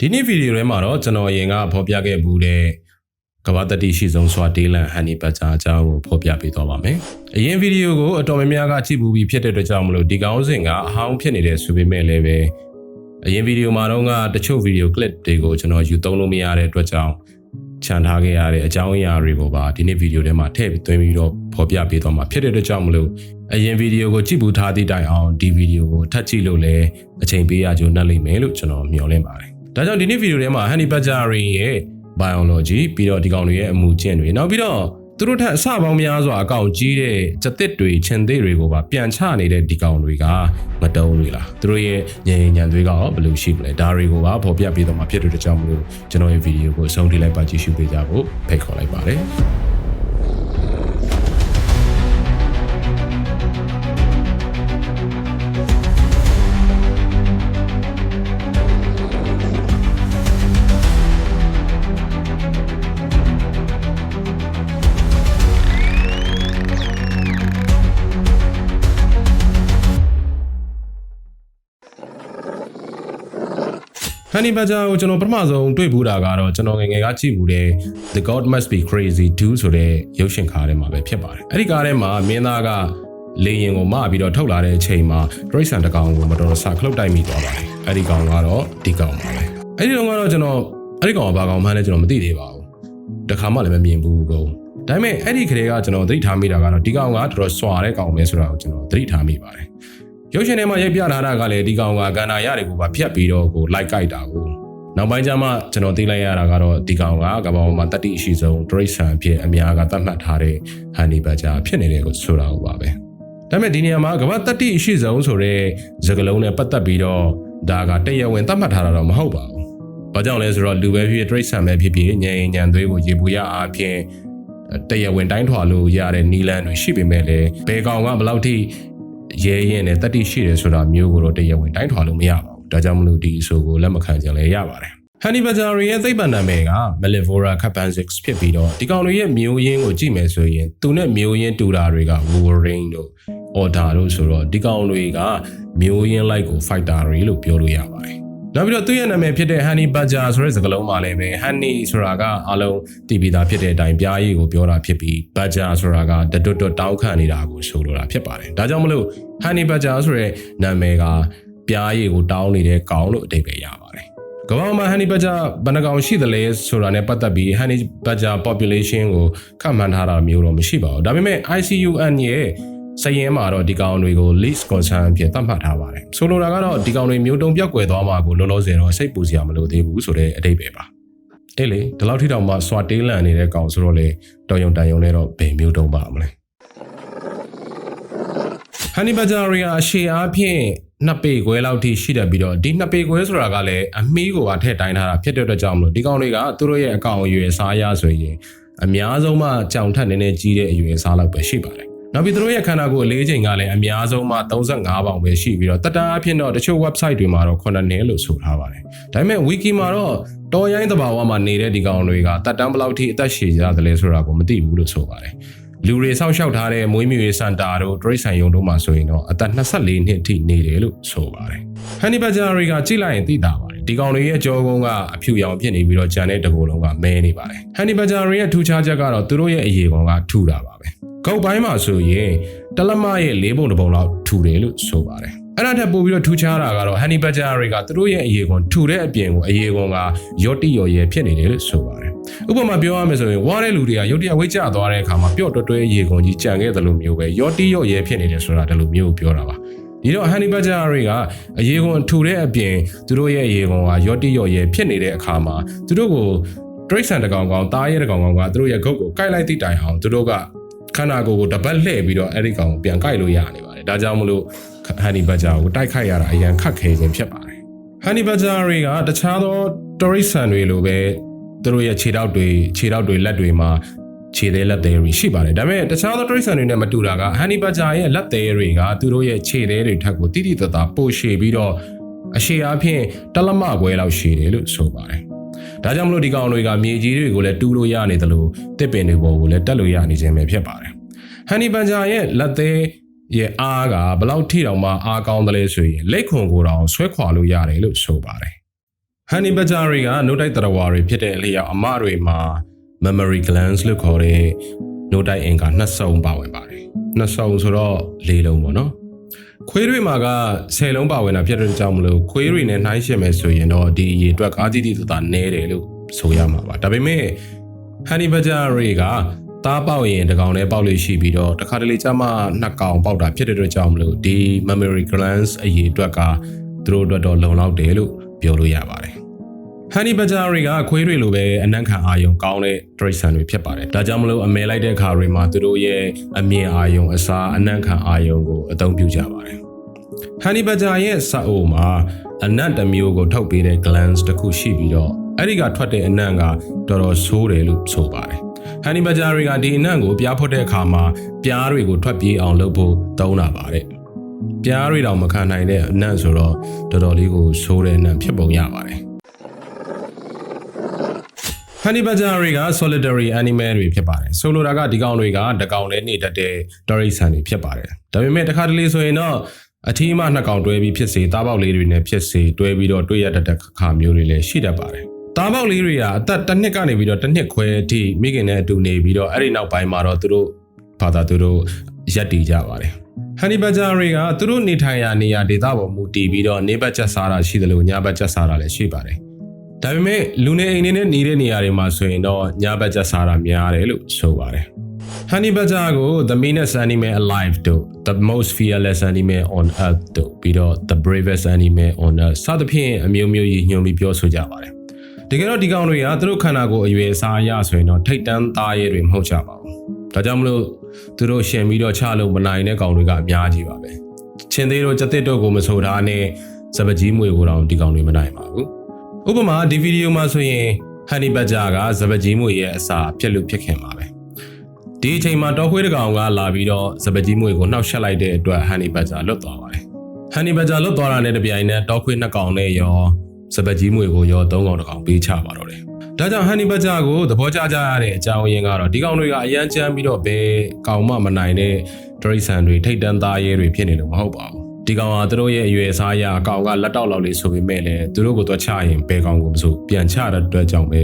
ဒီနေ့ဗီဒီယိုထဲမှာတော့ကျွန်တော်အရင်ကဖော်ပြခဲ့ဘူးတဲ့ကမ္ဘာတတိရှိဆုံးစွာတေးလန်ဟန်နီပတ်ချာအကြောင်းကိုဖော်ပြပေးသွားပါမယ်။အရင်ဗီဒီယိုကိုအတော်များများကကြည့်ဘူးပြီးဖြစ်တဲ့အတွက်ကြောင့်မလို့ဒီကောင်းစဉ်ကအဟောင်းဖြစ်နေတဲ့ဆိုပေမဲ့လည်းပဲအရင်ဗီဒီယိုမှာတော့ကတချို့ဗီဒီယို clip တွေကိုကျွန်တော်ယူသုံးလို့မရတဲ့အတွက်ကြောင့်ခြံထားခဲ့ရတဲ့အကြောင်းအရာတွေကိုပါဒီနေ့ဗီဒီယိုထဲမှာထည့်ပြီးသွင်းပြီးတော့ဖော်ပြပေးသွားမှာဖြစ်တဲ့အတွက်ကြောင့်မလို့အရင်ဗီဒီယိုကိုကြည့်ဘူးထားသည့်တိုင်အောင်ဒီဗီဒီယိုကိုထပ်ကြည့်လို့လည်းအချိန်ပေးရကြုံနှက်လိမ့်မယ်လို့ကျွန်တော်မျှော်လင့်ပါတယ်။ ဒါကြောင့်ဒီနေ့ဗီဒီယိုထဲမှာ Honey Badger ရဲ့ biology ပြီးတော့ဒီကောင်တွေရဲ့အမှုကျင့်တွေနောက်ပြီးတော့သူတို့ထက်အဆပေါင်းများစွာအကောင်ကြီးတဲ့စက်သစ်တွေခြင်သစ်တွေကိုပါပြန်ချနေတဲ့ဒီကောင်တွေကမတုံးတွေလားသူတို့ရဲ့ညင်ညံသွေးကရောဘယ်လိုရှိမလဲဒါတွေကိုပါပေါ်ပြပေးတော့မှာဖြစ်တဲ့ကြောင့်မလို့ကျွန်တော်ရဲ့ဗီဒီယိုကိုအဆုံးထိလိုက်ပါကြည့်ရှုပေးကြဖို့ဖိတ်ခေါ်လိုက်ပါတယ် ဟန်နီဘတ်ဂျာကိုကျွန်တော်ပထမဆုံးတွေ့ဘူးတာကတော့ကျွန်တော်ငယ်ငယ်ကကြည့်ဘူးတဲ့ The God Must Be Crazy 2ဆိုတဲ့ရုပ်ရှင်ကားထဲမှာပဲဖြစ်ပါတယ်အဲ့ဒီကားထဲမှာမင်းသားကလေရင်ကိုမပြီးတော့ထုတ်လာတဲ့အချိန်မှာဒရိတ်ဆန်တကောင်ကိုမတော်တဆခလုတ်တိုက်မိသွားပါတယ်အဲ့ဒီကောင်ကတော့ဒီကောင်ပါပဲအဲ့ဒီတော့ကတော့ကျွန်တော်အဲ့ဒီကောင်ကဘာကောင်မှန်းလဲကျွန်တော်မသိသေးပါဘူးတခါမှလည်းမမြင်ဘူးကုန်ဒါပေမဲ့အဲ့ဒီခရေကကျွန်တော်သတိထားမိတာကတော့ဒီကောင်ကတော်တော်စွာတဲ့ကောင်ပဲဆိုတာကိုကျွန်တော်သတိထားမိပါတယ် ရုပ်ရှင်ထဲမှာရိုက်ပြထားတာကလည်းဒီကောင်ကကန္နာရတွေကိုပါဖြတ်ပြီးတော့ကိုလိုက်ကြိုက်တာကိုနောက်ပိုင်းကျမှကျွန်တော်သိလိုက်ရတာကတော့ဒီကောင်ကကမ္ဘာပေါ်မှာတတိအရှိဆုံးဒရိတ်ဆန်အဖြစ်အများကသတ်မှတ်ထားတဲ့ဟန်နီဘတ်ဂျာဖြစ်နေတဲ့ကိုဆိုတာကိုပါပဲဒါပေမဲ့ဒီနေရာမှာကမ္ဘာတတိအရှိဆုံးဆိုတဲ့စကားလုံးနဲ့ပတ်သက်ပြီးတော့ဒါကတရဝင်သတ်မှတ်ထားတာတော့မဟုတ်ပါဘူး။ဘာကြောင့်လဲဆိုတော့လူပဲဖြစ်ဒရိတ်ဆန်ပဲဖြစ်ဖြစ်ညင်ညံသွေးကိုရေပူရအားဖြင့်တရဝင်တိုင်းထွာလို့ရတဲ့နီလန်တွေရှိပေမဲ့လည်းဘယ်ကောင်ကဘယ်လောက်ထိ ရဲရင်နဲ့တတိရှိတယ်ဆိုတာမျိုးကိုတော့တရားဝင်တိုင်းထွာလို့မရပါဘူး။ဒါကြောင့်မလို့ဒီအဆိုကိုလက်မခံကြလဲရပါတယ်။ Honey Badger ရဲ့သိပ္ပံနာမည်က Malivora capensis ဖြစ်ပြီးတော့ဒီကောင်တွေရဲ့မျိုးရင်းကိုကြည့်မယ်ဆိုရင်သူနဲ့မျိုးရင်းတူတာတွေက Wolverine တို့ Otter တို့ဆိုတော့ဒီကောင်တွေကမျိုးရင်းလိုက်ကို fighter တွေလို့ပြောလို့ရပါတယ်။ နောက်ပြီးတော့သူ့ရဲ့နာမည်ဖြစ်တဲ့ Honey Badger ဆိုတဲ့စကားလုံးမှာလည်းပဲ Honey ဆိုတာကအလုံးတည်ပြီးသားဖြစ်တဲ့အတိုင်းပြားရည်ကိုပြောတာဖြစ်ပြီး Badger ဆိုတာကတတွတ်တွတ်တောင်းခံနေတာကိုဆိုလိုတာဖြစ်ပါတယ်။ဒါကြောင့်မလို့ Honey Badger ဆိုတဲ့နာမည်ကပြားရည်ကိုတောင်းနေတဲ့ကောင်လို့အဓိပ္ပာယ်ရပါတယ်။ကမ္ဘာမှာ Honey Badger ဘယ်နှကောင်ရှိသလဲဆိုတာနဲ့ပတ်သက်ပြီး Honey Badger population ကိုခန့်မှန်းထားတာမျိုးတော့မရှိပါဘူး။ဒါပေမဲ့ ICUN ရဲ့ စည်ရင်မှာတော့ဒီကောင်တွေကို least concern အဖြစ်သတ်မှတ်ထားပါတယ်။ဆိုလိုတာကတော့ဒီကောင်တွေမျိုးတုံပြောက်ကွယ်သွားမှာကိုလောလောဆယ်တော့စိတ်ပူစရာမလိုသေးဘူးဆိုတဲ့အဓိပ္ပာယ်ပါ။အေးလေဒီလောက်ထိတောင်မှစွာတေးလန့်နေတဲ့ကောင်ဆိုတော့လေတော်ယုံတန်ယုံနဲ့တော့ဘယ်မျိုးတုံးပါမလဲ။ Honey Badger တွေကအရှေ့အားဖြင့်နှစ်ပေခွဲလောက်ထိရှိတတ်ပြီးတော့ဒီနှစ်ပေခွဲဆိုတာကလည်းအမီးကိုအထက်တိုင်းထားတာဖြစ်တဲ့အတွက်ကြောင့်မလို့ဒီကောင်တွေကသူတို့ရဲ့အကောင်အရွယ်စားရဆိုရင်အများဆုံးမှကြောင်ထက်နည်းနည်းကြီးတဲ့အရွယ်စားလောက်ပဲရှိပါတယ်။ နောက်ပြီးသူတို့ရဲ့ခန္ဓာကိုယ်အလေးချိန်ကလည်းအများဆုံးမှ35ပေါင်ပဲရှိပြီးတော့တတအားဖြင့်တော့တချို့ website တွေမှာတော့9နည်းလို့ဆိုထားပါတယ်။ဒါပေမဲ့ wiki မှာတော့တော်ရိုင်းတဘာဝမှာနေတဲ့ဒီကောင်တွေကတက်တန်းဘယ်လောက်ထိအသက်ရှည်ကြသလဲဆိုတာကိုမသိဘူးလို့ဆိုပါတယ်။လူတွေစောင့်ရှောက်ထားတဲ့မွေးမြူရေးစင်တာတို့ဒရိတ်ဆိုင်ယုံတို့မှာဆိုရင်တော့အသက်24နှစ်ထိနေတယ်လို့ဆိုပါတယ်။ Honey Badger တွေကကြည့်လိုက်ရင်သိတာပါတယ်။ဒီကောင်တွေရဲ့ကြောကုန်းကအဖြူရောင်ဖြစ်နေပြီးတော့ဂျန်တဲ့တကိုယ်လုံးကမဲနေပါတယ်။ Honey Badger တွေရဲ့ထူးခြားချက်ကတော့သူတို့ရဲ့အရေးကောင်ကထူတာပါပဲ။ ကောက်ပိုင်းမှာဆိုရင်တလမရဲ့၄ပုံတစ်ပုံလောက်ထူတယ်လို့ဆိုပါတယ်။အဲ့ဒါထက်ပိုပြီးတော့ထူးခြားတာကတော့ Honey Badger တွေကသူတို့ရဲ့အရေးကောင်ထူတဲ့အပြင်ကိုအရေးကောင်ကရော့တိရော်ရဲဖြစ်နေတယ်လို့ဆိုပါတယ်။ဥပမာပြောရမယ်ဆိုရင်ဝါတဲ့လူတွေကရုတ်တရက်ဝိတ်ကျသွားတဲ့အခါမှာပျော့တွဲတွဲရေကုန်ကြီးကြံခဲ့တယ်လို့မျိုးပဲရော့တိရော့ရဲဖြစ်နေတယ်ဆိုတာဒါလိုမျိုးကိုပြောတာပါဒီတော့ honey badger တွေကအရေကုန်ထူတဲ့အပြင်သူတို့ရဲ့အရေကုန်ကရော့တိရော့ရဲဖြစ်နေတဲ့အခါမှာသူတို့ကိုတရိတ်ဆန်တကောင်ကောင်တားရဲတကောင်ကောင်ကသူတို့ရဲ့ဂုတ်ကိုကိုက်လိုက်သည့်တိုင်အောင်သူတို့က ခန္ဓာကိုယ်ကိုတပတ်လှည့်ပြီးတော့အဲ့ဒီကောင်ကိုပြန်ကိုက်လို့ရနေပါတယ်ဒါကြောင့်မလို့ honey badger ကိုတိုက်ခိုက်ရတာအရန်ခက်ခဲခြင်းဖြစ်ပါတယ် honey badger တွေကတခြားသောတရိတ်ဆန်တွေလိုပဲသူတို့ရဲ့ခြေထောက်တွေခြေထောက်တွေလက်တွေမှာခြေသေးလက်သေးတွေရှိပါတယ်ဒါပေမဲ့တခြားသောတရိတ်ဆန်တွေနဲ့မတူတာက honey badger ရဲ့လက်သေးတွေကသူတို့ရဲ့ခြေသေးတွေထက်ကိုတိတိတသားပိုရှည်ပြီးတော့အရှည်အားဖြင့်တလမခွဲလောက်ရှည်တယ်လို့ဆိုပါတယ် ဒါကြောင့်မလို့ဒီကောင်တွေကမြေကြီးတွေကိုလည်းတူးလို့ရနေတယ်လို့တစ်ပင်တွေပေါ်ကိုလည်းတက်လို့ရနေခြင်းပဲဖြစ်ပါတယ်ဟန်နီဘန်ဂျာရဲ့လက်သေးရဲ့အားကဘယ်လောက်ထိတောင်မှအားကောင်းတယ်လဲဆိုရင်လက်ခွန်ကိုတောင်ဆွဲခွာလို့ရတယ်လို့ဆိုပါတယ်ဟန်နီဘဂျာတွေကနှုတ်တိုက်တရဝါတွေဖြစ်တဲ့အလျောက်အမတွေမှာ memory glands လို့ခေါ်တဲ့နှုတ်တိုက်အင်္ဂါနှစ်စုံပါဝင်ပါတယ်နှစ်စုံဆိုတော့လေးလုံးပေါ့နော် ခွေးတွေမှာက10လုံးပါဝင်တာဖြစ်တဲ့ကြောင့်မလို့ခွေးတွေနဲ့နှိုင်းယှဉ်မယ်ဆိုရင်တော့ဒီရေအတွက်အာတိတိတသာနဲတယ်လို့ဆိုရမှာပါဒါပေမဲ့ဟန်နီဘဂျာတွေကသားပေါက်ရင်တစ်ကောင်နဲ့ပေါက်လို့ရှိပြီးတော့တစ်ခါတလေကျမှနှစ်ကောင်ပေါက်တာဖြစ်တဲ့အတွက်ကြောင့်မလို့ဒီ memory glands အရေအတွက်ကသူတို့အတွက်တော့လုံလောက်တယ်လို့ပြောလို့ရပါတယ် ဟန်နီဘဂျာတွေကခွေးတွေလိုပဲအနံ့ခံအာယုံကောင်းတဲ့တရိတ်ဆန်တွေဖြစ်ပါတယ်ဒါကြောင့်မလို့အမဲလိုက်တဲ့အခါတွေမှာသူတို့ရဲ့အမြင်အာယုံအစားအနံ့ခံအာယုံကိုအသုံးပြုကြပါတယ်ဟန်နီဘဂျာရဲ့စအိုမှာအနံ့တစ်မျိုးကိုထုတ်ပေးတဲ့ glands တစ်ခုရှိပြီးတော့အဲ့ဒီကထွက်တဲ့အနံ့ကတော်တော်ဆိုးတယ်လို့ဆိုပါတယ်ဟန်နီဘဂျာတွေကဒီအနံ့ကိုပြားဖွတ်တဲ့အခါမှာပြားတွေကိုထွက်ပြေးအောင်လုပ်ဖို့သုံးတာပါတယ်ပြားတွေတောင်မခံနိုင်တဲ့အနံ့ဆိုတော့တော်တော်လေးကိုဆိုးတဲ့အနံ့ဖြစ်ပုံရပါတယ် ဟန်နီဘဂျာတွေက solitary animal တွေဖြစ်ပါတယ်ဆိုလိုတာကဒီကောင်တွေကတကောင်နဲ့နေတတ်တဲ့တရိတ်ဆန်တွေဖြစ်ပါတယ်ဒါပေမဲ့တစ်ခါတလေဆိုရင်တော့အထီးမှနှစ်ကောင်တွဲပြီးဖြစ်စေတားပေါက်လေးတွေနဲ့ဖြစ်စေတွဲပြီးတော့တွေ့ရတတ်တဲ့ခါမျိုးတွေလည်းရှိတတ်ပါတယ်တားပေါက်လေးတွေကအသက်တစ်နှစ်ကနေပြီးတော့တစ်နှစ်ခွဲအထိမိခင်နဲ့အတူနေပြီးတော့အဲ့ဒီနောက်ပိုင်းမှာတော့သူတို့ဘာသာသူတို့ရက်တည်ကြပါတယ်ဟန်နီဘဂျာတွေကသူတို့နေထိုင်ရာနေရာဒေသပေါ်မူတည်ပြီးတော့နေဘက်ချက်စားတာရှိတယ်လို့ညဘက်ချက်စားတာလည်းရှိပါတယ် ဒါပေမဲ့လူနေအိမ်တွေနဲ့နေတဲ့နေရာတွေမှာဆိုရင်တော့ညဘက်ချက်စားတာများတယ်လို့ဆိုပါတယ် Honey Badger ကို the meanest animal alive တို့ the most fearless animal on earth တို့ပြီးတော့ the bravest animal on earth စသဖြင့်အမျိုးမျိုးကြီးညွှန်ပြီးပြောဆိုကြပါတယ်တကယ်တော့ဒီကောင်တွေကသူတို့ခန္ဓာကိုယ်အရွယ်အစားအရဆိုရင်တော့ထိတ်တန်းသားရဲတွေမဟုတ်ကြပါဘူးဒါကြောင့်မလို့သူတို့ရှင်ပြီးတော့ချလို့မနိုင်တဲ့ကောင်တွေကအများကြီးပါပဲချင်းသေးတို့ကြက်တစ်တို့ကိုမဆိုထားနဲ့စပကြီးမွေကိုတော့ဒီကောင်တွေမနိုင်ပါဘူး ဥပမာဒီဗီဒီယိုမှာဆိုရင် Honey Badger ကစပကြီးမွေရဲ့အစာဖြစ်လို့ဖြစ်ခင်ပါပဲဒီအချိန်မှာတောခွေးတကောင်ကလာပြီးတော့စပကြီးမွေကိုနှောက်ရှက်လိုက်တဲ့အတွက်ဟန်နီဘတ်ဂျာလွတ်သွားပါတယ်။ဟန်နီဘတ်ဂျာလွတ်သွားတာနဲ့တပြိုင်နက်တောခွေးနှစ်ကောင်နဲ့ရောစပကြီးမွေကိုရောသုံးကောင်တစ်ကောင်ပေးချပါတော့တယ်။ဒါကြောင့်ဟန်နီဘတ်ဂျာကိုသဘောကျကြရတဲ့အကြောင်းရင်းကတော့ဒီကောင်တွေကအရန်ချမ်းပြီးတော့ဘယ်ကောင်မှမနိုင်တဲ့ဒရိဆန်တွေထိတ်တန်းသားရဲတွေဖြစ်နေလို့မဟုတ်ပါဘူး။ ဒီကောင်ကသူတို့ရဲ့အရွယ်အစားအရအကောင်ကလက်တောက်လောက်လေးဆိုပေမဲ့လည်းသူတို့ကိုတော့ချရင်ဘယ်ကောင်ကိုမဆိုပြန်ချတဲ့အတွက်ကြောင့်ပဲ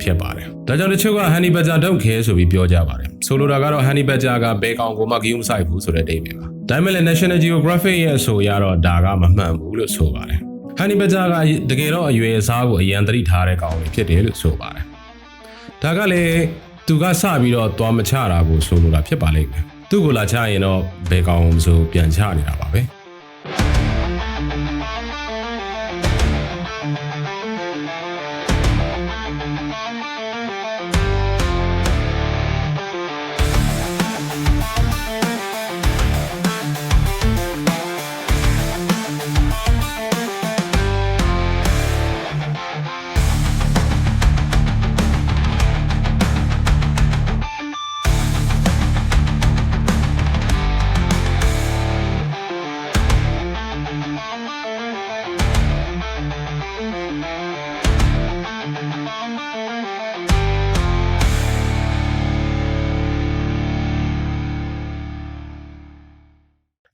ဖြစ်ပါတယ်။ဒါကြောင့်တချို့က Honey Badger don't care ဆိုပြီးပြောကြပါတယ်။ဆိုလိုတာကတော့ Honey Badger ကဘဲကောင်ကိုမှဂိူးမဆိုင်ဘူးဆိုတဲ့အဓိပ္ပာယ်ပါ။ဒါပေမဲ့လည်း National Geographic ရဲ့အဆိုအရတော့ဒါကမမှန်ဘူးလို့ဆိုပါတယ်။ Honey Badger ကတကယ်တော့အရွယ်အစားကိုအရန်သတိထားတဲ့ကောင်တွေဖြစ်တယ်လို့ဆိုပါတယ်။ဒါကလည်းသူကစပြီးတော့သွားမချတာကိုဆိုလိုတာဖြစ်ပါလိမ့်မယ်။သူ့ကိုလာချရင်တော့ဘဲကောင်မဆိုပြန်ချနေတာပါပဲ။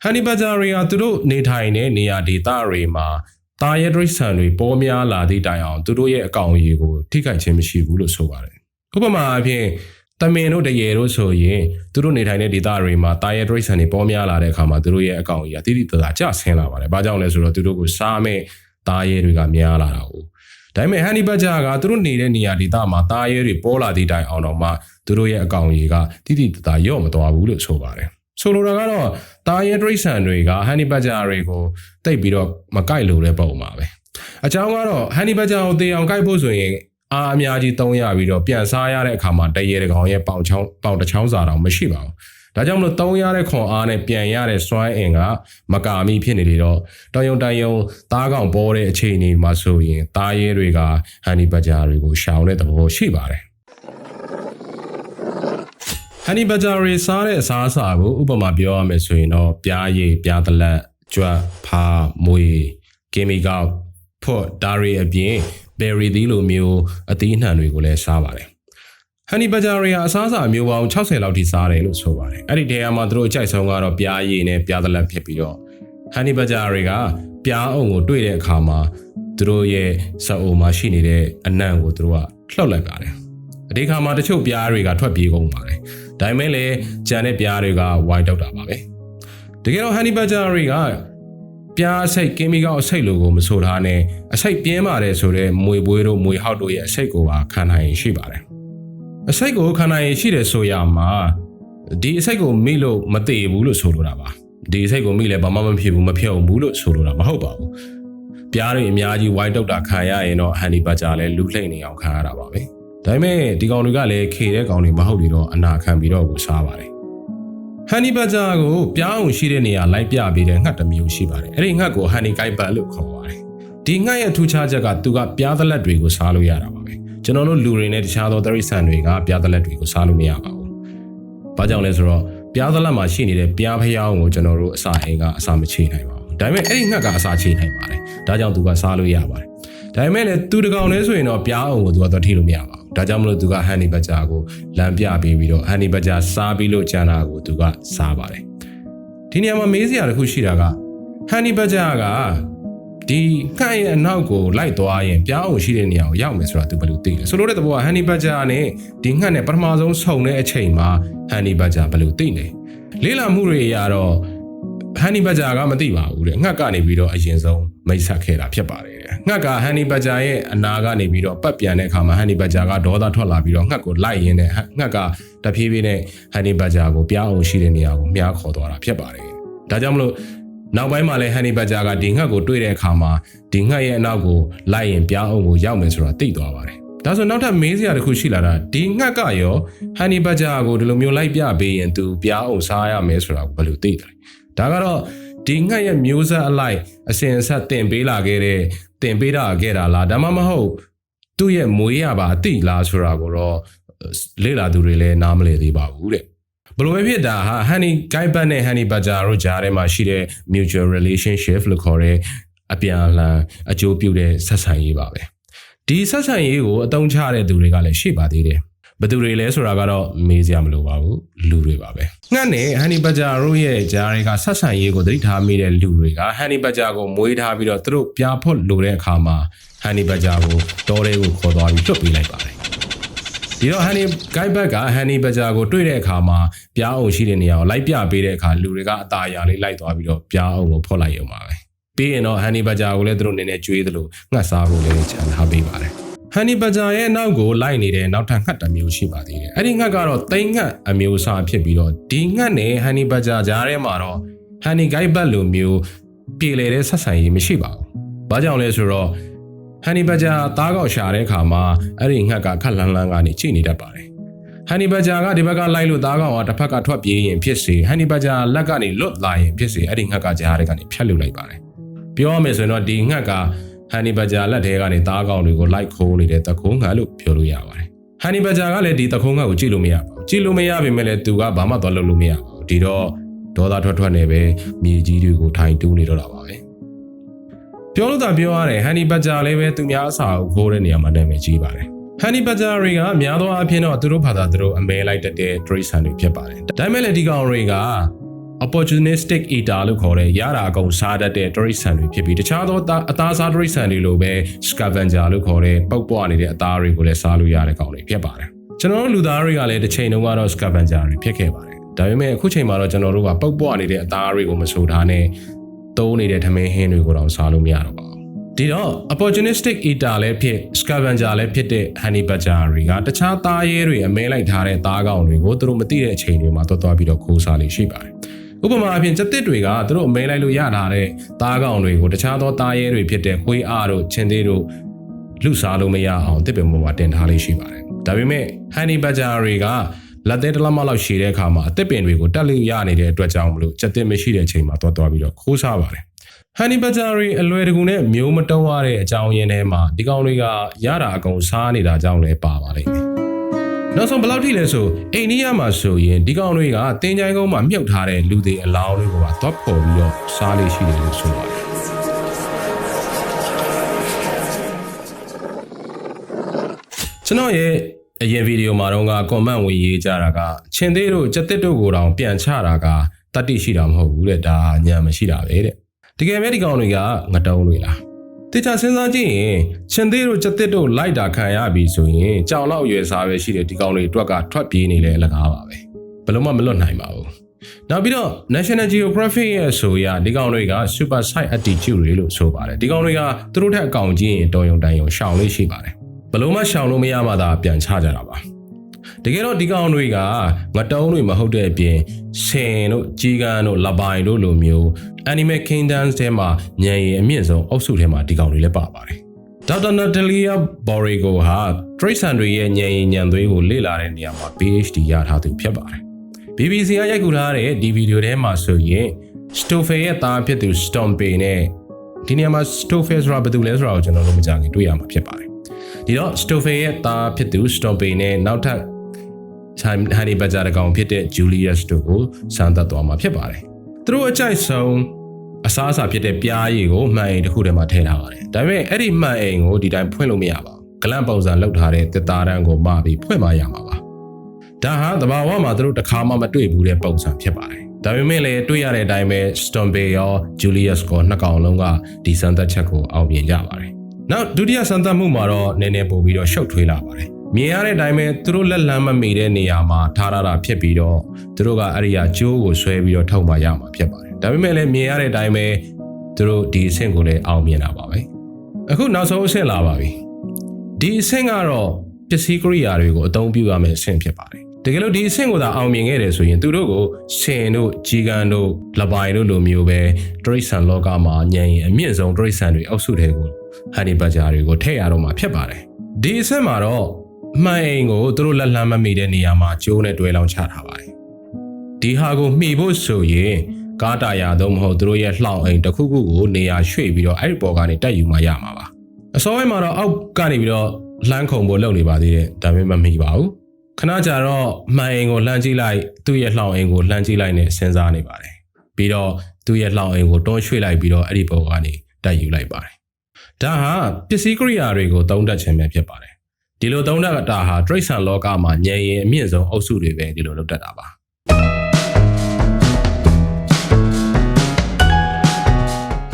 Honey Badger တွေကသူတို့နေထိုင်တဲ့နေရာဒေသတွေမှာတာရဲဒရိဆန်တွေပေါ်များလာသည့်တိုင်အောင်သူတို့ရဲ့အကောင်အရေကိုထိခိုက်ခြင်းမရှိဘူးလို့ဆိုပါတယ်။ဥပမာအဖြစ်တမင်တို့တရေတို့ဆိုရင်သူတို့နေထိုင်တဲ့ဒေသတွေမှာတာရဲဒရိဆန်တွေပေါ်များလာတဲ့အခါမှာသူတို့ရဲ့အကောင်အရေကတိတိတသာကျဆင်းလာပါတယ်။ဘာကြောင့်လဲဆိုတော့သူတို့ကိုစားမဲ့တာရဲတွေကများလာတာကိုဒါပေမဲ့ Honey Badger ကသူတို့နေတဲ့နေရာဒေသမှာတာရဲတွေပေါ်လာသည့်တိုင်အောင်တော့မှသူတို့ရဲ့အကောင်အရေကတိတိတသာရော့မသွားဘူးလို့ဆိုပါတယ်။ ဆိုလိုတာကတော့တာရဲဒရိဆန်တွေကဟန်နီဘတ်ဂျာတွေကိုတိတ်ပြီးတော့မကိုက်လို့တဲ့ပုံပါပဲအကြောင်းကတော့ဟန်နီဘတ်ဂျာကိုတေအောင်ကိုက်ဖို့ဆိုရင်အားအများကြီးသုံးရပြီးတော့ပြန်စားရတဲ့အခါမှာတရေတကောင်ရဲ့ပေါင်ချောင်းပေါင်တစ်ချောင်းစာတောင်မရှိပါဘူးဒါကြောင့်မလို့သုံးရတဲ့ခွန်အားနဲ့ပြန်ရတဲ့စွမ်းအင်ကမကာမိဖြစ်နေလေတော့တောင်ယုံတိုင်ယုံသားကောင်ပေါ်တဲ့အခြေအနေမှာဆိုရင်သားရဲတွေကဟန်နီဘတ်ဂျာတွေကိုရှောင်တဲ့သဘောရှိပါတယ် ဟန်နီဘဂျာရီစားတဲ့အစားအစာကိုဥပမာပြောရမယ်ဆိုရင်တော့ပြားရည်ပြားတလက်ကြွက်ဖားမွေကီမီကောက်ဖွတ်ဒါရီအပြင်ဘယ်ရီသီးလိုမျိုးအသီးအနှံတွေကိုလည်းစားပါတယ်ဟန်နီဘဂျာရီကအစားအစာမျိုးပေါင်း60လောက်ထိစားတယ်လို့ဆိုပါတယ်အဲ့ဒီတဲမှာသူတို့အကြိုက်ဆုံးကတော့ပြားရည်နဲ့ပြားတလက်ဖြစ်ပြီးတော့ဟန်နီဘဂျာရီကပြားအုံကိုတွေ့တဲ့အခါမှာသူတို့ရဲ့စအုံမှာရှိနေတဲ့အနံ့ကိုသူတို့ကလှောက်လိုက်ပါတယ် အဒီခါမှာတချို့ပြားတွေကထွက်ပြေးကုန်ပါတယ်ဒါပေမဲ့လည်းကြံတဲ့ပြားတွေကဝိုင်းတောက်တာပါပဲတကယ်တော့ honey badger တွေကပြားအဆိပ်ကင်မီကောက်အဆိပ်လိုကိုမဆိုထားနဲ့အဆိပ်ပြင်းပါတယ်ဆိုတော့မွေပွေးတို့မွေဟောက်တို့ရဲ့အဆိပ်ကိုပါခံနိုင်ရှိပါတယ်အဆိပ်ကိုခံနိုင်ရှိတယ်ဆိုရမှာဒီအဆိပ်ကိုမိလို့မသေးဘူးလို့ဆိုလိုတာပါဒီအဆိပ်ကိုမိလဲဘာမှမဖြစ်ဘူးမဖြစ်အောင်ဘူးလို့ဆိုလိုတာမဟုတ်ပါဘူးပြားတွေအများကြီးဝိုင်းတုတ်တာခံရရင်တော့ honey badger လည်းလူလှိမ့်နေအောင်ခံရတာပါပဲ ဒါပေမဲ့ဒီကောင်တွေကလည်းခေတဲ့ကောင်တွေမဟုတ်ပြီးတော့အနာခံပြီးတော့ကိုစားပါတယ်ဟန်နီဘတ်ဂျာကိုပြားအောင်ရှိတဲ့နေရာလိုက်ပြပေးတဲ့ငှက်တစ်မျိုးရှိပါတယ်အဲ့ဒီငှက်ကိုဟန်နီကိုက်ဘတ်လို့ခေါ်ပါတယ်ဒီငှက်ရဲ့ထူးခြားချက်ကသူကပြားသလက်တွေကိုစားလို့ရတာပါပဲကျွန်တော်တို့လူတွေနဲ့တခြားသောတရိษံတွေကပြားသလက်တွေကိုစားလို့မရပါဘူးဘာကြောင့်လဲဆိုတော့ပြားသလက်မှာရှိနေတဲ့ပြားဖျောင်းကိုကျွန်တော်တို့အစာအိမ်ကအစာမချေနိုင်ပါဘူးဒါပေမဲ့အဲ့ဒီငှက်ကအစာချေနိုင်ပါတယ်ဒါကြောင့်သူကစားလို့ရပါတယ်ဒါပေမဲ့လည်းသူတကောင်လဲဆိုရင်တော့ပြားအောင်ကိုသူကသွားထိလို့မရပါဘူး ဒါကြောင့်မလို့သူကဟန်နီဘတ်ဂျာကိုလမ်းပြပေးပြီးတော့ဟန်နီဘတ်ဂျာစားပြီးလို့ကြံတာကိုသူကစားပါတယ်ဒီနေရာမှာမေးစရာတစ်ခုရှိတာကဟန်နီဘတ်ဂျာကဒီငှက်ရဲ့အနောက်ကိုလိုက်သွားရင်ပြားအောင်ရှိတဲ့နေရာကိုရောက်မယ်ဆိုတာသူဘယ်လိုသိလဲဆိုလိုတဲ့သဘောကဟန်နီဘတ်ဂျာနဲ့ဒီငှက်နဲ့ပထမဆုံးဆုံတဲ့အချိန်မှာဟန်နီဘတ်ဂျာဘယ်လိုသိလဲလေးလာမှုတွေအရတော့ဟန်နီဘတ်ဂျာကမသိပါဘူးတဲ့ငှက်ကနေပြီးတော့အရင်ဆုံးမိတ်ဆက်ခဲ့တာဖြစ်ပါတယ်တဲ့ ငှက်ကဟန်နီဘတ်ဂျာရဲ့အနာကနေပြီးတော့ပတ်ပြန်တဲ့အခါမှာဟန်နီဘတ်ဂျာကဒေါသထွက်လာပြီးတော့ငှက်ကိုလိုက်ရင်းနဲ့ငှက်ကတဖြည်းဖြည်းနဲ့ဟန်နီဘတ်ဂျာကိုပြားအောင်ရှိတဲ့နေရာကိုမြားခေါ်သွားတာဖြစ်ပါတယ်ဒါကြောင့်မလို့နောက်ပိုင်းမှာလည်းဟန်နီဘတ်ဂျာကဒီငှက်ကိုတွေ့တဲ့အခါမှာဒီငှက်ရဲ့အနောက်ကိုလိုက်ရင်ပြားအောင်ကိုရောက်မယ်ဆိုတာသိသွားပါတယ်ဒါဆိုနောက်ထပ်မေးစရာတစ်ခုရှိလာတာဒီငှက်ကရောဟန်နီဘတ်ဂျာကိုဒီလိုမျိုးလိုက်ပြပေးရင်သူပြားအောင်စားရမယ်ဆိုတာကိုဘယ်လိုသိတယ်ဒါကတော့ဒီငှက်ရဲ့မျိုးဆက်အလိုက်အစဉ်အဆက်တင်ပေးလာခဲ့တဲ့ တင်ပေးတာခဲ့တာလားဒါမှမဟုတ်သူ့ရဲ့မွေးရပါအတိလားဆိုတာကိုတော့လေ့လာသူတွေလည်းနားမလည်သေးပါဘူးတဲ့ဘလို့ပဲဖြစ်တာဟာ honey guide band နဲ့ honey badger တို့ကြားထဲမှာရှိတဲ့ mutual relationship လို့ခေါ်တဲ့အပြန်အလှန်အကျိုးပြုတဲ့ဆက်ဆံရေးပါပဲဒီဆက်ဆံရေးကိုအသုံးချတဲ့သူတွေကလည်းရှိပါသေးတယ် ဘယ်သူတွေလဲဆိုတာကတော့မေးစရာမလိုပါဘူးလူတွေပါပဲငှက်နဲ့ honey badger တို့ရဲ့ကြားတွေကဆက်ဆံရေးကိုသတိထားမိတဲ့လူတွေက honey badger ကိုမွေးထားပြီးတော့သူတို့ပြာဖို့လိုတဲ့အခါမှာ honey badger ကိုတောထဲကိုခေါ်သွားပြီးလွတ်ပေးလိုက်ပါတယ်ဒီတော့ honey guide bag က honey badger ကိုတွေ့တဲ့အခါမှာပြားအောင်ရှိတဲ့နေရာကိုလိုက်ပြပေးတဲ့အခါလူတွေကအตาအရာလေးလိုက်သွားပြီးတော့ပြားအောင်ကိုဖော့လိုက်ရုံပါပဲပြီးရင်တော့ honey badger ကိုလည်းသူတို့နည်းနည်းကြွေးသလိုငှက်စားဖို့လည်းခြံထားပေးပါတယ် honey badger ရဲ့နောက်ကိုလိုက်နေတဲ့နောက်ထပ်ငှက်တစ်မျိုးရှိပါသေးတယ်အဲ့ဒီငှက်ကတော့သိန်းငှက်အမျိုးအစားဖြစ်ပြီးတော့ဒီငှက်နဲ့ honey badger ကြားထဲမှာတော့ honey guide bag လိုမျိုးပြေလည်တဲ့ဆက်ဆံရေးမရှိပါဘူး။ဘာကြောင့်လဲဆိုတော့ honey badger သားကောက်ရှာတဲ့အခါမှာအဲ့ဒီငှက်ကခက်လန်းလန်းကနေချိနေတတ်ပါတယ်။ honey badger ကဒီဘက်ကလိုက်လို့သားကောက်ကတစ်ဖက်ကထွက်ပြေးရင်ဖြစ်စေ honey badger လက်ကနေလွတ်လာရင်ဖြစ်စေအဲ့ဒီငှက်ကကြားထဲကနေဖြတ်လို့လိုက်ပါတယ်။ပြောရမယ်ဆိုရင်တော့ဒီငှက်က honey badger လက်ထဲကနေသားကောက်တွေကိုလိုက်ခိုးနေတဲ့တခုံးငှက်လို့ပြောလို့ရပါတယ်။ honey badger ကလည်းဒီတခုံးငှက်ကိုကြည့်လို့မရပါဘူး။ကြည့်လို့မရပေမဲ့လည်းသူကဘာမှသွားလုပ်လို့မရပါဘူး။ဒီတော့ဒေါသထွက်ထွက်နေပဲမြေကြီးတွေကိုထိုင်တူးနေတော့တာပါပဲပြောလို့သာပြောရတယ်ဟန်နီဘတ်ဂျာလည်းပဲသူများအစာကိုခိုးတဲ့နေရာမှာနာမည်ကြီးပါတယ်ဟန်နီဘတ်ဂျာတွေကများသောအားဖြင့်တော့သူတို့ဘာသာသူတို့အမဲလိုက်တတ်တဲ့ trace တွေဖြစ်ပါတယ်ဒါပေမဲ့လည်းဒီကောင်တွေက opportunistic eater လို့ခေါ်တဲ့ရတာအကုန်စားတတ်တဲ့ trace တွေဖြစ်ပြီးတခြားသောအသားစား trace တွေလိုပဲ scavenger လို့ခေါ်တဲ့ပုတ်ပွားနေတဲ့အသားတွေကိုလည်းစားလို့ရတဲ့ကောင်တွေဖြစ်ပါတယ်ကျွန်တော်တို့လူသားတွေကလည်းတစ်ချိန်တုန်းကတော့ scavenger တွေဖြစ်ခဲ့ပါတယ်ဒါပေမဲ့အခုချိန်မှာတော့ကျွန်တော်တို့ကပုတ်ပွားနေတဲ့အသားတွေကိုမဆိုထားနဲ့သုံးနေတဲ့ထမင်းဟင်းတွေကိုတော့စားလို့မရတော့ပါဘူးဒီတော့ opportunistic eater လည်းဖြစ် scavenger လည်းဖြစ်တဲ့ honey badger တွေကတခြားသားရဲတွေအမဲလိုက်ထားတဲ့သားကောင်တွေကိုသူတို့မသိတဲ့အချိန်တွေမှာသွားသွားပြီးတော့ခိုးစားလေးရှိပါတယ် ဥပမာအဖြစ်စက်တစ်တွေကသူတို့အမဲလိုက်လို့ရထားတဲ့သားကောင်တွေကိုတခြားသောသားရဲတွေဖြစ်တဲ့ခွေးအားတို့ချင်းသေးတို့လူစားလို့မရအောင်တစ်ပင်ပေါ်မှာတင်ထားလေးရှိပါတယ်ဒါပေမဲ့ honey badger တွေကလက်သေးတစ်လက်မလောက်ရှည်တဲ့အခါမှာအသစ်ပင်တွေကိုတက်လို့ရနေတဲ့အတွက်ကြောင့်မလို့စက်တစ်မရှိတဲ့အချိန်မှာသွားသွားပြီးတော့ခိုးစားပါတယ်ဟန်နီဘတ်ဂျာရီအလွယ်တကူနဲ့မျိုးမတုံးရတဲ့အကြောင်းရင်းထဲမှာဒီကောင်တွေကရတာအကုန်စားနေတာကြောင့်လည်းပါပါလိမ့်မယ်။ နောက်ဆုံးဘယ်လောက်ထိလဲဆိုအိန္ဒိယမှာဆိုရင်ဒီကောင်တွေကတင်ချိုင်းကုန်းမှာမြုပ်ထားတဲ့လူတွေအလောင်းတွေကိုပါတော့ပေါ်ပြီးတော့စားလေးရှိတယ်လို့ဆိုပါတယ်။ကျွန်တော်ရဲ့အရင်ဗီဒီယိုမှာတော့ကကွန်မန့်ဝင်ရေးကြတာကချင်းသေးတို့ကြက်တစ်တို့ကိုတောင်ပြန်ချတာကတတိရှိတာမဟုတ်ဘူးတဲ့ဒါညံမရှိတာပဲတဲ့တကယ်ပဲဒီကောင်တွေကငတုံးတွေလား တေချာစဉ်းစားကြည့်ရင်ရှင်သေးတို့ကြက်တစ်တို့လိုက်တာခံရပြီဆိုရင်ကြောင်လောက်ရွယ်စားပဲရှိတဲ့ဒီကောင်တွေအတွက်ကထွက်ပြေးနေလေအလကားပါပဲဘယ်လို့မှမလွတ်နိုင်ပါဘူးနောက်ပြီးတော့ National Geographic ရဲ့ဆိုရဒီကောင်တွေက super side attitude တွေလို့ဆိုပါတယ်ဒီကောင်တွေကသူတို့ထက်အကောင်ကြီးရင်တော်ယုံတန်ယုံရှောင်လေးရှိပါတယ်ဘယ်လို့မှရှောင်လို့မရမှသာပြန်ချကြတာပါတ ကယ်တော့ဒီကောင်တွေကငတုံးတွေမဟုတ်တဲ့အပြင်ဆင်တို့ကြီးကန်းတို့လပိုင်တို့လိုမျိုး Animal Kingdoms ထဲမှာညံရည်အမြင့်ဆုံးအုပ်စုထဲမှာဒီကောင်တွေလည်းပါပါတယ်ဒေါက်တာနာတလီယာဘော်ရီဂိုဟာတရိတ်ဆန်တွေရဲ့ညံရည်ညံသွေးကိုလေ့လာတဲ့နေရာမှာ PhD ရထားသူဖြစ်ပါတယ် BBC ကရိုက်ကူထားတဲ့ဒီဗီဒီယိုထဲမှာဆိုရင် Stoffel ရဲ့သားဖြစ်သူ Stompey နဲ့ဒီနေရာမှာ Stoffel ဆိုတာဘယ်သူလဲဆိုတာကိုကျွန်တော်တို့မကြခင်တွေ့ရမှာဖြစ်ပါတယ်ဒီတော့ Stoffel ရဲ့သားဖြစ်သူ Stompey နဲ့နောက်ထပ် Honey Badger တကောင်ဖြစ်တဲ့ Julius တို့ကိုစမ်းသပ်သွားမှာဖြစ်ပါတယ်သူတို့အကြိုက်ဆုံးအစားအစာဖြစ်တဲ့ပြားရည်ကိုမှန်အိမ်တစ်ခုထဲမှာထည့်ထားပါတယ်ဒါပေမဲ့အဲ့ဒီမှန်အိမ်ကိုဒီတိုင်းဖွင့်လို့မရပါဘူးဂလန့်ပုံစံလောက်ထားတဲ့တစ်သားတန်းကိုမပြီးဖွင့်မှရမှာပါဒါဟာတဘာဝမှာသူတို့တစ်ခါမှမတွေ့ဘူးတဲ့ပုံစံဖြစ်ပါတယ်ဒါပေမဲ့လည်းတွေ့ရတဲ့အတိုင်းပဲ Stompey ရော Julius ကိုနှစ်ကောင်လုံးကဒီစမ်းသပ်ချက်ကိုအောင်မြင်ကြပါတယ်နောက်ဒုတိယစမ်းသပ်မှုမှာတော့နည်းနည်းပို့ပြီးတော့ရှုပ်ထွေးလာပါတယ် မြင်ရတဲ့အတိုင်းပဲသူတို့လက်လန်းမမီတဲ့နေရာမှာထားရတာဖြစ်ပြီးတော့သူတို့ကအဲ့ဒီအကျိုးကိုဆွဲပြီးတော့ထုတ်မှရမှာဖြစ်ပါတယ်ဒါပေမဲ့လည်းမြင်ရတဲ့အတိုင်းပဲသူတို့ဒီအဆင့်ကိုလည်းအောင်မြင်တာပါပဲအခုနောက်ဆုံးအဆင့်လာပါပြီဒီအဆင့်ကတော့ပစ္စည်းကိရိယာတွေကိုအသုံးပြုရမယ့်အဆင့်ဖြစ်ပါတယ်တကယ်လို့ဒီအဆင့်ကိုသာအောင်မြင်ခဲ့တယ်ဆိုရင်သူတို့ကိုရှင်တို့ကြီးကန်းတို့လပိုင်တို့လိုမျိုးပဲတရိတ်ဆန်လောကမှာညံရင်အမြင့်ဆုံးတရိတ်ဆန်တွေအောက်စုတွေကိုဟန်နီဘတ်ဂျာတွေကိုထည့်ရတော့မှာဖြစ်ပါတယ်ဒီအဆင့်မှာတော့ မှန်အိမ်ကိုသူတို့လက်လှမ်းမမိတဲ့နေရာမှာကျိုးနဲ့တွဲလောင်းချထားပါတယ်ဒီဟာကိုမှီဖို့ဆိုရင်ကားတာယာတော့မဟုတ်သူတို့ရဲ့လှောင်အိမ်တစ်ခုခုကိုနေရာရွှေ့ပြီးတော့အဲ့ဒီပေါ်ကနေတက်ယူမှရမှာပါအစောပိုင်းမှာတော့အောက်ကနေပြီးတော့လှမ်းခုံဖို့လုပ်နေပါသေးတယ်ဒါပေမဲ့မမှီပါဘူးခဏကြာတော့မှန်အိမ်ကိုလှမ်းကြည့်လိုက်သူ့ရဲ့လှောင်အိမ်ကိုလှမ်းကြည့်လိုက်နဲ့စဉ်းစားနေပါတယ်ပြီးတော့သူ့ရဲ့လှောင်အိမ်ကိုတွန်းရွှေ့လိုက်ပြီးတော့အဲ့ဒီပေါ်ကနေတက်ယူလိုက်ပါတယ်ဒါဟာပစ္စည်းကိရိယာတွေကိုသုံးတတ်ခြင်းပဲဖြစ်ပါတယ် ဒီလိုသုံးတတ်တာဟာတရိတ်ဆန်လောကမှာညံရင်အမြင့်ဆုံးအုပ်စုတွေပဲဒီလိုလုပ်တတ်တာပါ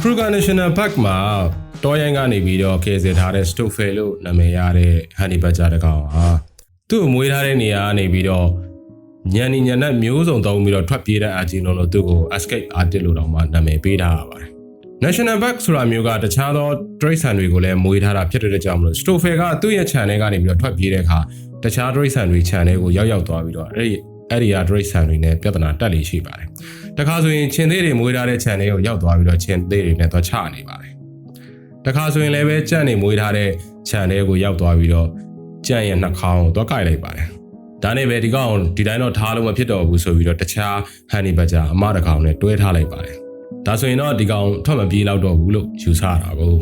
Kruger National Park မှာတောရိုင်းကနေပြီးတော့ကယ်ဆယ်ထားတဲ့ Stoffel လို့နာမည်ရတဲ့ Honey Badger တကောင်ဟာသူ့ကိုမွေးထားတဲ့နေရာကနေပြီးတော့ညံနေညံနဲ့မျိုးစုံသုံးပြီးတော့ထွက်ပြေးတဲ့အဂျီနိုလို့သူ့ကို escape artist လို့တောင်မှနာမည်ပေးထားရပါတယ် National Park ဆိုတာမျိုးကတခြားသောတရိတ်ဆန်တွေကိုလည်းမွေးထားတာဖြစ်တဲ့ကြောင့်မလို့ Stoffel ကသူ့ရဲ့ channel ကနေပြီးတော့ထွက်ပြေးတဲ့အခါတခြားတရိတ်ဆန်တွေ channel ကိုရောက်ရောက်သွားပြီးတော့အဲ့ဒီအဲ့ဒီဟာတရိတ်ဆန်တွေနဲ့ပြဿနာတက်လေရှိပါတယ်တခါဆိုရင်ချင်းသေးတွေမွေးထားတဲ့ channel ကိုရောက်သွားပြီးတော့ချင်းသေးတွေနဲ့တော့ချနေပါတယ်တခါဆိုရင်လည်းပဲကြံ့နေမွေးထားတဲ့ channel ကိုရောက်သွားပြီးတော့ကြံ့ရဲ့နှာခေါင်းကိုတော့ကြိုက်လိုက်ပါတယ်ဒါနဲ့ပဲဒီကောင်ဒီတိုင်းတော့ထားလို့မဖြစ်တော့ဘူးဆိုပြီးတော့တခြား honey badger အမတစ်ကောင်နဲ့တွဲထားလိုက်ပါတယ် ဒါဆိုရင်တော့ဒီကောင်ထွက်မပြေးတော့တော့ဘူးလို့ယူဆတာကို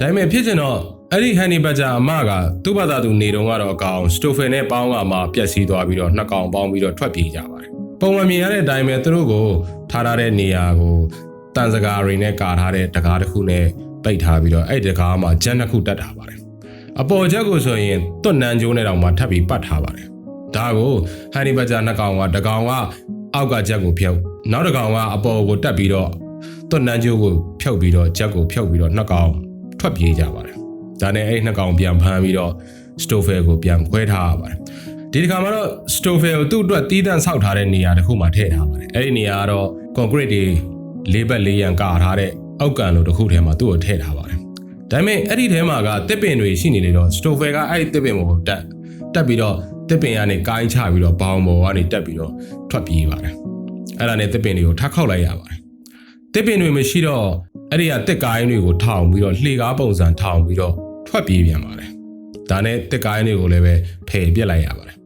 ဒါပေမဲ့ဖြစ်ချင်တော့အဲ့ဒီ honey badger အမကသူ့ဘာသာသူနေတော့ကတော့အကောင် stoffel နဲ့ပေါင်းကမှပြက်စီးသွားပြီးတော့နှစ်ကောင်ပေါင်းပြီးတော့ထွက်ပြေးကြပါတယ်ပုံမှန်မြင်ရတဲ့အတိုင်းပဲသူတို့ကိုထားထားတဲ့နေရာကိုတန်စကားတွေနဲ့ကာထားတဲ့တကားတစ်ခုနဲ့ပိတ်ထားပြီးတော့အဲ့ဒီတကားမှာဂျက်နှစ်ခုတက်ထားပါတယ်အပေါ်ချက်ကိုဆိုရင်တွတ်နန်းကျိုးနဲ့တောင်မှထပ်ပြီးပတ်ထားပါတယ်ဒါကိုဟန်နီဘတ်ဂျာနှစ်ကောင်ကတကောင်ကအောက်ကချက်ကိုဖြုတ်နောက်တစ်ကောင်ကအပေါ်ကိုတက်ပြီးတော့ တွတ်နန်းကျိုးကိုဖြုတ်ပြီးတော့ချက်ကိုဖြုတ်ပြီးတော့နှစ်ကောင်ထွက်ပြေးကြပါတယ်ဒါနဲ့အဲ့နှစ်ကောင်ပြန်ဖမ်းပြီးတော့စတိုဖယ်ကိုပြန်ခွဲထားရပါတယ်ဒီတစ်ခါမှာတော့ Stoffel ကိုသူ့အတွက်တီးတန့်ဆောက်ထားတဲ့နေရာတစ်ခုမှာထည့်ထားပါတယ်။အဲ့ဒီနေရာကတော့ concrete တွေလေးဘက်လေးရန်ကာထားတဲ့အောက်ကန်လိုတစ်ခုထဲမှာသူ့ကိုထည့်ထားပါတယ်။ဒါပေမဲ့အဲ့ဒီထဲမှာကတစ်ပင်တွေရှိနေလေတော့ Stoffel ကအဲ့ဒီတစ်ပင်ကိုတက်တက်ပြီးတော့တစ်ပင်ကနေကိုင်းချပြီးတော့ဘောင်ပေါ်ကနေတက်ပြီးတော့ထွက်ပြေးပါတယ်။အဲ့ဒါနဲ့တစ်ပင်တွေကိုထပ်ခောက်လိုက်ရပါတယ်။ တစ်ပင်တွေမရှိတော့အဲ့ဒီကတစ်ကိုင်းတွေကိုထောင်ပြီးတော့လှေကားပုံစံထောင်ပြီးတော့ထွက်ပြေးပြန်ပါတယ်။ဒါနဲ့တစ်ကိုင်းတွေကိုလည်းပဲဖယ်ပြစ်လိုက်ရပါတယ်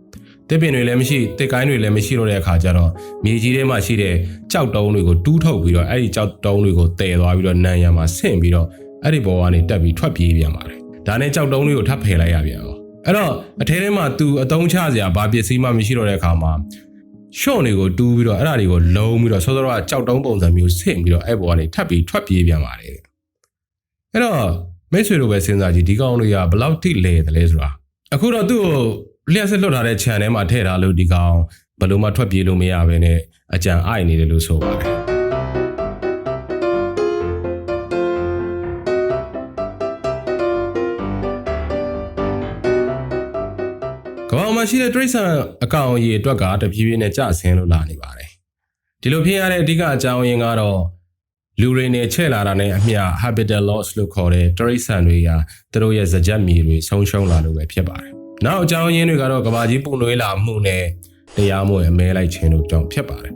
တစ်ပင်တွေလည်းမရှိတစ်ကိုင်းတွေလည်းမရှိတော့တဲ့အခါကျတော့မြေကြီးထဲမှာရှိတဲ့ကြောက်တုံးတွေကိုတူးထုတ်ပြီးတော့အဲ့ဒီကြောက်တုံးတွေကိုတည်သွားပြီးတော့နန်ရံမှာဆင့်ပြီးတော့အဲ့ဒီဘောကနေတက်ပြီးထွက်ပြေးပြန်ပါတယ်ဒါနဲ့ကြောက်တုံးတွေကိုထပ်ဖယ်လိုက်ရပြန်အောင်အဲ့တော့အထဲထဲမှာသူအတုံးချစရာဘာပစ္စည်းမှမရှိတော့တဲ့အခါမှာ ရှော့တွေကိုတူးပြီးတော့အဲ့ဒါတွေကိုလုံးပြီးတော့စောစောကကြောက်တုံးပုံစံမျိုးဆင့်ပြီးတော့အဲ့ဘောကနေထပ်ပြီးထွက်ပြေးပြန်ပါတယ်အဲ့တော့မိတ်ဆွေတို့ပဲစဉ်းစားကြည့်ဒီကောင်တွေကဘယ်လောက်ထိလဲတယ်လဲဆိုတာအခုတော့သူ့ကိုလျှက်ဆက်လွတ်ထားတဲ့ channel ထဲမှာထည့်ထားလို့ဒီကောင်ဘယ်လိုမှထွက်ပြေးလို့မရဘဲနဲ့အကြံအိုက်နေတယ်လို့ဆိုပါတယ် ရှိတဲ့တိရစ္ဆာန်အကောင်အရေအတွက်ကတဖြည်းဖြည်းနဲ့ကျဆင်းလို့လာနေပါတယ်ဒီလိုဖြစ်ရတဲ့အဓိကအကြောင်းရင်းကတော့လူတွေနဲ့ချဲ့လာတာနဲ့အမျှ habitat loss လို့ခေါ်တဲ့တိရစ္ဆာန်တွေကသူတို့ရဲ့ဇကြက်မြေတွေဆုံးရှုံးလာလို့ပဲဖြစ်ပါတယ်နောက်အကြောင်းရင်းတွေကတော့ကမ္ဘာကြီးပုံနွေးလာမှုနဲ့တရားမဝင်အမဲလိုက်ခြင်းတို့ကြောင့်ဖြစ်ပါတယ်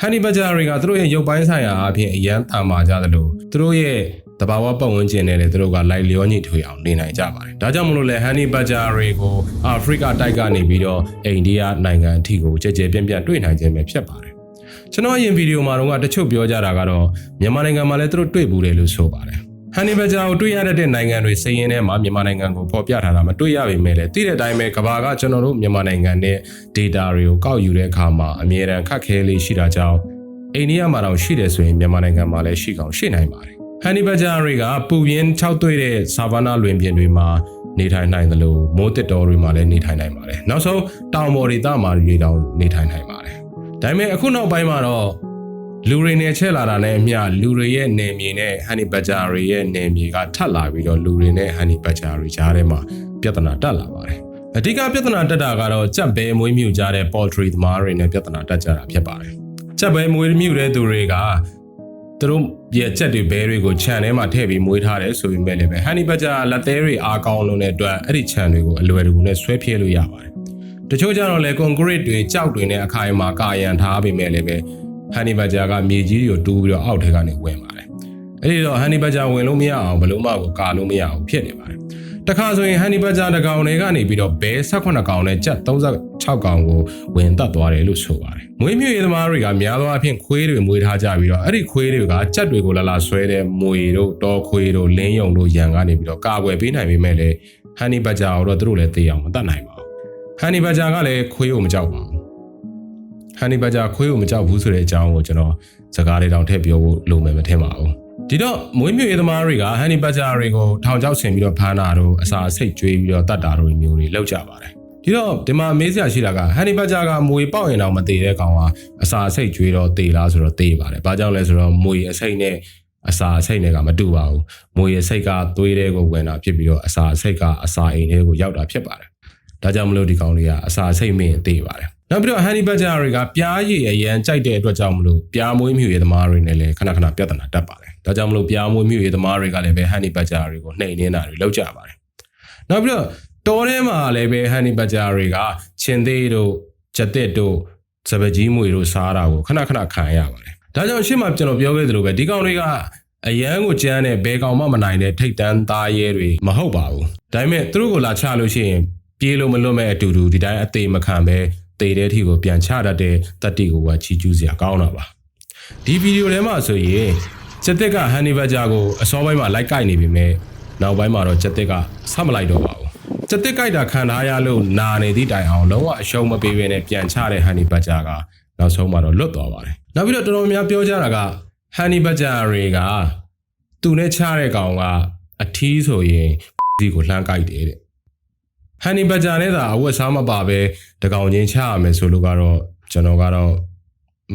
ဟန်နီဘဂျာတွေကသူတို့ရဲ့ရုပ်ပိုင်းဆိုင်ရာအပြင်အရန်တန်မာကြသလိုသူတို့ရဲ့ တဘာဝပတ်ဝန်းကျင်နဲ့လည်းသူတို့ကလိုက်လျောညီထွေအောင်နေနိုင်ကြပါတယ်။ဒါကြောင့်မလို့လဲဟန်နီဘဂျာတွေကိုအာဖရိကတိုက်ကနေပြီးတော့အိန္ဒိယနိုင်ငံအထိကိုကြဲကြဲပြန့်ပြန့်တွေ့နိုင်ခြင်းပဲဖြစ်ပါတယ်။ကျွန်တော်အရင်ဗီဒီယိုမှာတော့တချို့ပြောကြတာကတော့မြန်မာနိုင်ငံမှာလည်းသူတို့တွေ့ဘူးတယ်လို့ဆိုပါတယ်။ဟန်နီဘဂျာကိုတွေ့ရတဲ့နိုင်ငံတွေစည်ရင်ထဲမှာမြန်မာနိုင်ငံကိုဖော်ပြထားတာမတွေ့ရပေမဲ့လည်းသိတဲ့အတိုင်းပဲကဘာကကျွန်တော်တို့မြန်မာနိုင်ငံနဲ့ data တွေကိုကောက်ယူတဲ့အခါမှာအမြဲတမ်းခက်ခဲလေးရှိတာကြောင့်အိန္ဒိယမှာတော့ရှိတယ်ဆိုရင်မြန်မာနိုင်ငံမှာလည်းရှိကောင်းရှိနိုင်ပါတယ် ဟန်နီဘဂျာတွေကပူပြင်း၆တွေ့တဲ့ဆာဗာနာလွင်ပြင်တွေမှာနေထိုင်နိုင်တယ်လို့မိုးတစ်တော်တွေမှာလည်းနေထိုင်နိုင်ပါတယ်နောက်ဆုံးတောင်ပေါ်ဒေသမှာတွေတောင်နေထိုင်နိုင်ပါတယ်ဒါပေမဲ့အခုနောက်ပိုင်းမှာတော့လူတွေနဲ့ချဲ့လာတာနဲ့အမျှလူတွေရဲ့နေမြေနဲ့ဟန်နီဘဂျာတွေရဲ့နေမြေကထပ်လာပြီးတော့လူတွေနဲ့ဟန်နီဘဂျာတွေကြားထဲမှာပြဿနာတက်လာပါတယ်အဓိကပြဿနာတက်တာကတော့ကြက်ဘဲမွေးမြူကြတဲ့ poultry သမားတွေနဲ့ပြဿနာတက်ကြတာဖြစ်ပါတယ်ကြက်ဘဲမွေးမြူတဲ့သူတွေက သူတို့ရဲ့ကြက်တွေဘဲတွေကိုခြံထဲမှာထည့်ပြီးမွေးထားတယ်ဆိုပေမဲ့လည်းပဲဟန်နီဘဂျာလက်သေးတွေအားကောင်းလို့တဲ့အတွက်အဲ့ဒီခြံတွေကိုအလွယ်တကူနဲ့ဆွဲပြဲလို့ရပါတယ်တချို့ကျတော့လေ concrete တွေကြောက်တွေနဲ့အခိုင်အမာကာရန်ထားပေမဲ့လည်းပဲဟန်နီဘဂျာကမြေကြီးတွေကိုတူးပြီးတော့အောက်ထဲကနေဝင်ပါတယ်အဲ့ဒီတော့ဟန်နီဘဂျာဝင်လို့မရအောင်ဘယ်လို့မှကိုကာလို့မရအောင်ဖြစ်နေပါတယ် တခါဆိုရင်ဟန်နီဘဂျာတကောင်တွေကနေပြီးတော့ဘဲ18ကောင်နဲ့ကြက်36ကောင်ကိုဝင်တက်သွားတယ်လို့ဆိုပါတယ်။မွေးမြူရေးသမားတွေကများသောအားဖြင့်ခွေးတွေမွေးထားကြပြီးတော့အဲ့ဒီခွေးတွေကကြက်တွေကိုလာလာဆွဲတဲ့မွေတို့တောခွေးတို့လင်းယုံတို့ရန်ကနေပြီးတော့ကာကွယ်ပေးနိုင်ပေမဲ့လည်းဟန်နီဘဂျာကိုတော့သူတို့လည်းသိအောင်မတတ်နိုင်ပါဘူး။ဟန်နီဘဂျာကလည်းခွေးကိုမကြောက်ပါဘူး။ဟန်နီဘဂျာခွေးကိုမကြောက်ဘူးဆိုတဲ့အကြောင်းကိုကျွန်တော်စကားလေးတောင်ထည့်ပြောဖို့လိုမယ်မထင်ပါဘူး။ ဒီတော့မွေးမြူရေးသမားတွေကဟန်နီဘဂျာတွေကိုထောင်ချောက်ဆင်ပြီးတော့ဖမ်းတာတို့အစာစိတ်ကျွေးပြီးတော့တတ်တာတို့မျိုးတွေလုပ်ကြပါတယ်ဒီတော့ဒီမှာမေးစရာရှိတာကဟန်နီဘဂျာကမွေပေါက်ရင်တော့မသေးတဲ့ကောင်ကအစာစိတ်ကျွေးတော့သေလားဆိုတော့သေပါတယ်။ဘာကြောင့်လဲဆိုတော့မွေအစိတ်နဲ့အစာအစိတ်နဲ့ကမတူပါဘူး။မွေအစိတ်ကသွေးတဲ့ကိုဝင်တာဖြစ်ပြီးတော့အစာအစိတ်ကအစာအိမ်တွေကိုရောက်တာဖြစ်ပါတယ်။ဒါကြောင့်မလို့ဒီကောင်တွေကအစာအစိတ်မင်းသေပါတယ်။ နောက်ပြီးတော့ဟန်နီဘဂျာတွေကပြားရည်အရန်ကြိုက်တဲ့အတွက်ကြောင့်မလို့ပြားမွေးမြူရေးသမားတွေနဲ့လည်းခဏခဏပြဿနာတက်ပါတယ်။ဒါကြောင့်မလို့ပြားမွေးမြူရေးသမားတွေကလည်းပဲဟန်နီဘဂျာတွေကိုနှိမ်နေတာတွေလုပ်ကြပါတယ်။နောက်ပြီးတော့တော်ထဲမှာလည်းပဲဟန်နီဘဂျာတွေကချင်းသေးတို့ချက်သက်တို့စပကြီးမွေတို့စားတာကိုခဏခဏခံရပါတယ်။ဒါကြောင့်ရှေ့မှာကျွန်တော်ပြောခဲ့သလိုပဲဒီကောင်တွေကအရန်ကိုကြမ်းတဲ့ဘဲကောင်မှမနိုင်တဲ့ထိတ်တန်းသားရဲတွေမဟုတ်ပါဘူး။ဒါပေမဲ့သူတို့ကိုလာချလို့ရှိရင်ပြေးလို့မလွတ်မဲ့အတူတူဒီတိုင်းအသေးမခံပဲ တေတဲ့အထိကိုပြန်ချတတ်တဲ့တတိကိုကချီကျူးစရာကောင်းတာပါဒီဗီဒီယိုထဲမှာဆိုရင်ချက်သက်ကဟန်နီဘဂျာကိုအစောပိုင်းမှာလိုက်ကိုက်နေပြီမဲ့နောက်ပိုင်းမှာတော့ချက်သက်ကဆက်မလိုက်တော့ပါဘူးချက်သက်ကိုက်တာခံထားရလို့နာနေသည့်တိုင်အောင်လုံးဝအရှုံးမပေးဘဲနဲ့ပြန်ချတဲ့ဟန်နီဘဂျာကနောက်ဆုံးမှာတော့လွတ်သွားပါတယ်နောက်ပြီးတော့တော်တော်များပြောကြတာကဟန်နီဘဂျာတွေကသူနဲ့ချတဲ့ကောင်ကအထီးဆိုရင်ဒီကိုလှမ်းကိုက်တယ်တဲ့ ဟန်နီဘဂျာနဲ့သာအဝတ်စားမပါပဲတကောင်ချင်းချရမယ်ဆိုလို့ကတော့ကျွန်တော်ကတော့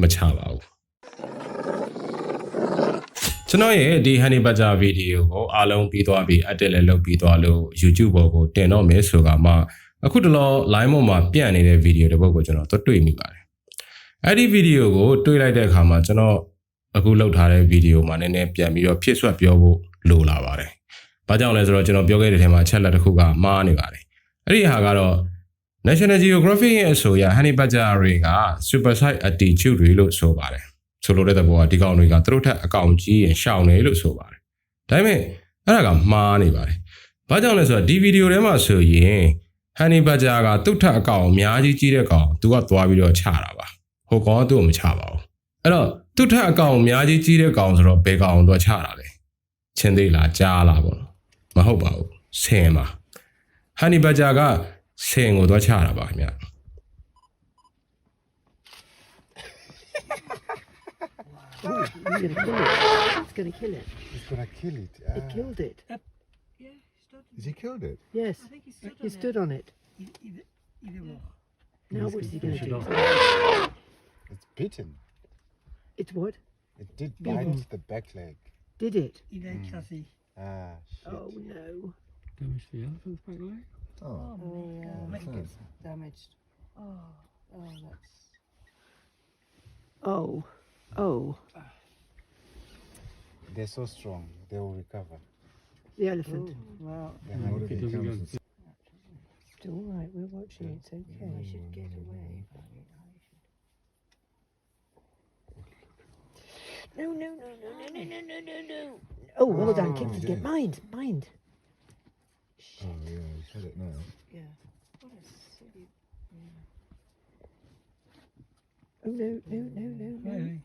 မချပါဘူးကျွန်တော်ရဲ့ဒီ Honey Badger ဗီဒီယိုကိုအားလုံးပြီးသွားပြီးအတက်လည်းလုပ်ပြီးသွားလို့ YouTube ပေါ်ကိုတင်တော့မယ်ဆိုကမှအခုတလော line ပေါ်မှာပြန့်နေတဲ့ဗီဒီယိုတစ်ပုဒ်ကိုကျွန်တော်တွေ့မိပါတယ်အဲ့ဒီဗီဒီယိုကိုတွေ့လိုက်တဲ့အခါမှာကျွန်တော်အခုလုပ်ထားတဲ့ဗီဒီယိုမှာနည်းနည်းပြန်ပြီးတော့ဖြစ်ဆွတ်ပြောဖို့လိုလာပါတယ်။ဘာကြောင့်လဲဆိုတော့ကျွန်တော်ပြောခဲ့တဲ့ထဲမှာချက်လက်တစ်ခုကမှားနေပါတယ်။ အဲ့ဒီဟာကတော့ National Geographic ရဲ့အဆိုအရ Honey Badger တွေက superside attitude တွေလို့ဆိုပါတယ်။ဆိုလိုတဲ့သဘောကဒီကောင်တွေကသူတို့ထက်အကောင်ကြီးရင်ရှောင်နေလို့ဆိုပါတယ်။ဒါပေမဲ့အဲ့ဒါကမှားနေပါတယ်။ဘာကြောင့်လဲဆိုတော့ဒီဗီဒီယိုထဲမှာဆိုရင် Honey Badger ကသူ့ထက်အကောင်အများကြီးကြီးတဲ့ကောင်သူကသွားပြီးတော့ချတာပါ။ဟိုကောင်ကသူ့ကိုမချပါဘူး။အဲ့တော့သူ့ထက်အကောင်အများကြီးကြီးတဲ့ကောင်ဆိုတော့ဘယ်ကောင်တော့ချတာလဲ။ချင်းသေးလားကြားလားပေါ့နော်။မဟုတ်ပါဘူး။ဆင်ပါ။ Honey Badger ကဆင်ကိုတော့ချတာပါခင်ဗျ It's going to kill it. He's gonna kill it. It Ah. killed it. Yeah, stood. Has he killed it? Yes. I think he stood He on stood on it. it. Il, il, il est mort. Now what is he going to do? It's bitten. It's what? It did bite the back leg. Did it? Il a écrasé. Ah, shit. Oh no. Damage to the elephant's back leg. Oh. Oh, my God. damaged. Oh, oh, that's. Oh. Oh. They're so strong. They will recover. The elephant. Well, They're it doesn't go It's all right. We're watching. It's okay. I should mm. get away. No, no, no, no, no, no, no, no, no, no. Oh, well done. Kicked it again. Mind, mind. Oh yeah, he's had it now. Yeah. What a silly. Oh, no, no, no, no, no. Really?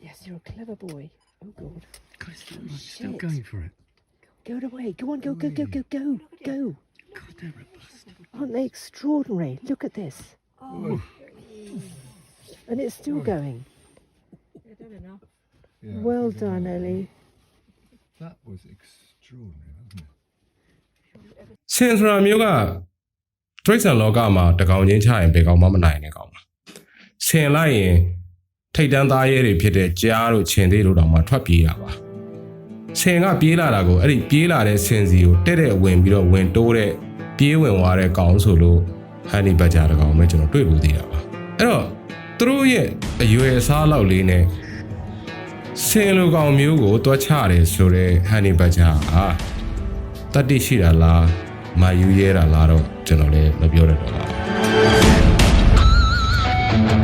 Yes, you're a clever boy. Oh, God. God, it's still, like, still going for it. Go away. Go on, go, go, go, go, go, go. God, they're robust. Aren't they extraordinary? Look at this. Oh, And it's still going. I don't know. Yeah, Well done. Ellie. That was extraordinary, wasn't it? ဆင်ဆိုတာမျိုးကတရိတ်ဆန်လောကမှာတကောင်ချင်းချရင်ဘယ်ကောင်မှမနိုင်တဲ့ကောင်ပါဆင်လိုက်ရင်ထိတ်တန်းသားရဲတွေဖြစ်တဲ့ကြားတို့ခြင်သေးတို့တောင်မှထွက်ပြေးတာပါဆင်ကပြေးလာတာကိုအဲ့ဒီပြေးလာတဲ့ဆင်စီကိုတဲ့တဲ့ဝင်ပြီးတော့ဝင်တိုးတဲ့ပြေးဝင်သွားတဲ့ကောင်ဆိုလို့ဟန်နီဘတ်ဂျာတကောင်ပဲကျွန်တော်တွေ့လို့သေးတာပါအဲ့တော့သူတို့ရဲ့အရွယ်အစားလောက်လေးနဲ့ဆင်လိုကောင်မျိုးကိုတွားချတယ်ဆိုတော့ဟန်နီဘတ်ဂျာဟာတတ္တိရှိတာလား မာယူရဲတာလားတော့ကျွန်တော်လည်းမပြောတတ်တော့ပါဘူး